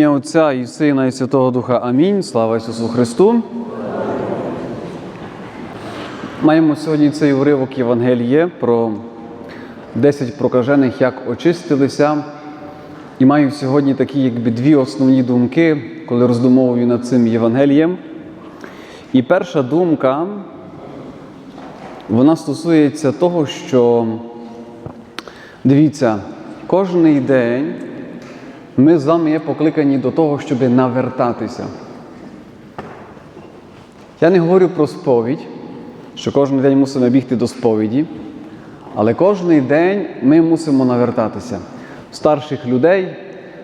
ім'я Отця і Сина, і Святого Духа. Амінь. Слава Ісусу Христу. Маємо сьогодні цей уривок Євангеліє про 10 прокажених, як очистилися. І маю сьогодні такі якби дві основні думки, коли роздумовую над цим Євангелієм. І перша думка, вона стосується того, що дивіться, кожний день ми з вами є покликані до того, щоб навертатися. Я не говорю про сповідь, що кожен день мусимо бігти до сповіді, але кожен день ми мусимо навертатися. Старших людей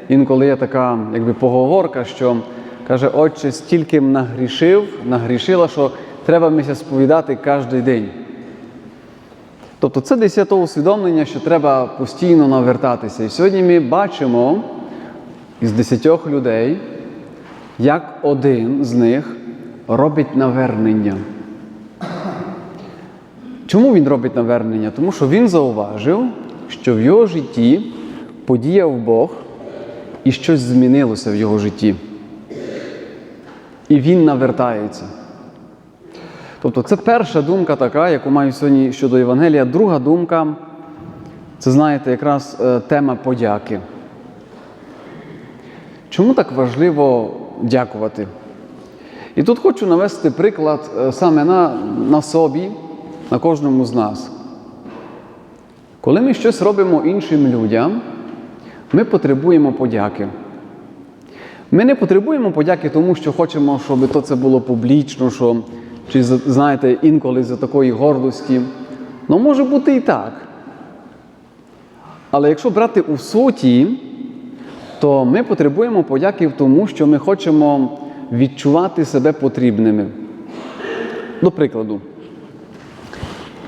інколи є така якби, поговорка, що каже, отче, стільки нагрішив, нагрішила, що треба мися сповідати кожен день. Тобто це десь є то усвідомлення, що треба постійно навертатися. І сьогодні ми бачимо із десятьох людей, як один з них робить навернення. Чому він робить навернення? Тому що він зауважив, що в його житті подіяв Бог і щось змінилося в його житті. І він навертається. Тобто це перша думка така, яку маю сьогодні щодо Євангелія. Друга думка це, знаєте, якраз е, тема подяки. Чому так важливо дякувати? І тут хочу навести приклад е, саме на, на собі, на кожному з нас. Коли ми щось робимо іншим людям, ми потребуємо подяки. Ми не потребуємо подяки тому, що хочемо, щоб то це було публічно, що, чи, знаєте, інколи за такої гордості. Ну, може бути і так. Але якщо брати у суті, то ми потребуємо подяки в тому, що ми хочемо відчувати себе потрібними. До прикладу,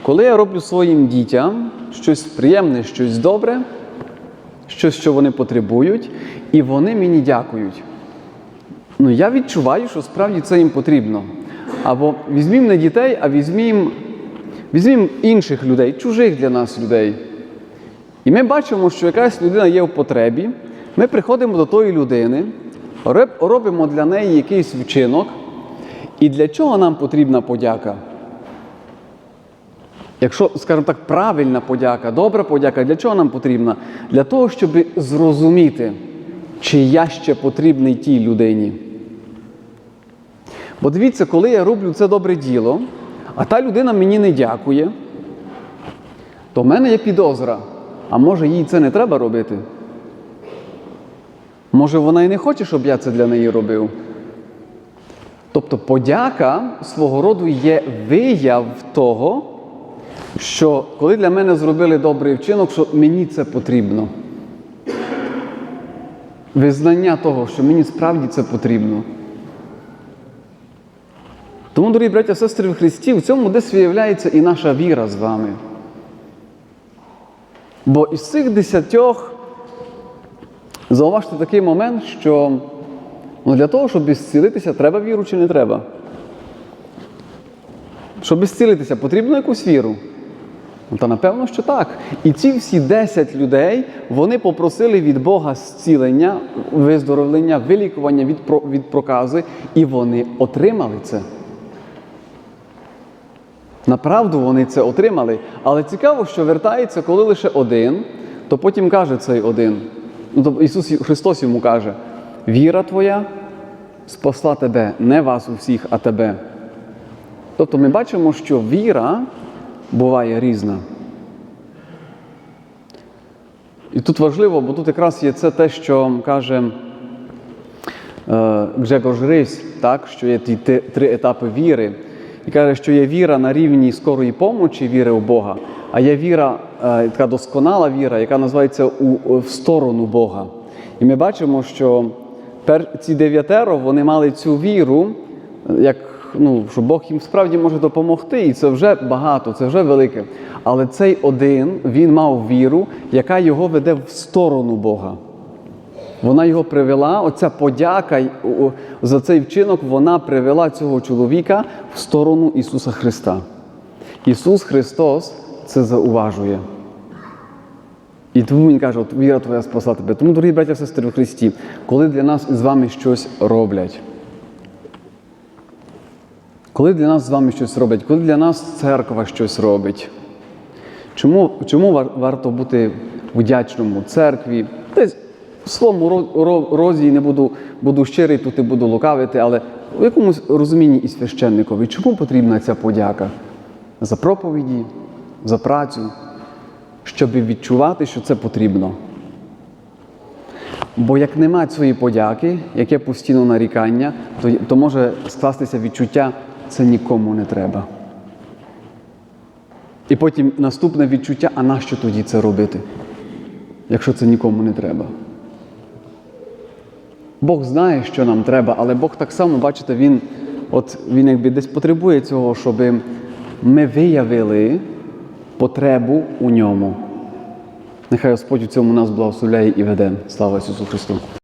коли я роблю своїм дітям щось приємне, щось добре, щось, що вони потребують, і вони мені дякують. Ну, я відчуваю, що справді це їм потрібно. Або візьмім не дітей, а візьмім, візьмім інших людей, чужих для нас людей. І ми бачимо, що якась людина є в потребі. Ми приходимо до тої людини, робимо для неї якийсь вчинок. І для чого нам потрібна подяка? Якщо, скажімо так, правильна подяка, добра подяка, для чого нам потрібна? Для того, щоб зрозуміти, чи я ще потрібний тій людині. Бо дивіться, коли я роблю це добре діло, а та людина мені не дякує, то в мене є підозра. А може їй це не треба робити? Може, вона і не хоче, щоб я це для неї робив. Тобто подяка свого роду є вияв того, що коли для мене зробили добрий вчинок, що мені це потрібно. Визнання того, що мені справді це потрібно. Тому, дорогі браття сестри в Христі, в цьому десь виявляється і наша віра з вами. Бо із цих десятьох зауважте такий момент, що ну, для того, щоб зцілитися, треба віру чи не треба. Щоб зцілитися, потрібно якусь віру. Ну, Та напевно, що так. І ці всі 10 людей вони попросили від Бога зцілення, виздоровлення, вилікування від, від прокази, і вони отримали це. Направду вони це отримали. Але цікаво, що вертається, коли лише один, то потім каже цей один. Ну, тобто Ісус Христос йому каже: віра твоя спасла тебе, не вас усіх, а тебе. Тобто ми бачимо, що віра буває різна. І тут важливо, бо тут якраз є це те, що каже е, Гжегор так, що є ті три етапи віри. І каже, що є віра на рівні скорої помочі, віри у Бога, а є віра, е, така досконала віра, яка називається у, в сторону Бога. І ми бачимо, що ці дев'ятеро вони мали цю віру, як, ну, що Бог їм справді може допомогти, і це вже багато, це вже велике. Але цей один він мав віру, яка його веде в сторону Бога. Вона його привела, оця подяка за цей вчинок, вона привела цього чоловіка в сторону Ісуса Христа. Ісус Христос це зауважує. І тому він каже, от віра твоя спасла тебе. Тому, дорогі браття сестри в Христі, коли для нас з вами щось роблять, коли для нас з вами щось роблять, коли для нас церква щось робить, чому, чому варто бути вдячному церкві? Десь ро- розі не буду, буду щирий, тут і буду лукавити, але в якомусь розумінні і священникові, чому потрібна ця подяка? За проповіді, за працю, щоб відчувати, що це потрібно. Бо як нема цієї подяки, яке постійно нарікання, то, то може скластися відчуття, це нікому не треба. І потім наступне відчуття, а нащо тоді це робити, якщо це нікому не треба? Бог знає, що нам треба, але Бог так само, бачите, Він, от, він якби десь потребує цього, щоб ми виявили потребу у ньому. Нехай Господь у цьому нас благословляє і веде. Слава Ісусу Христу!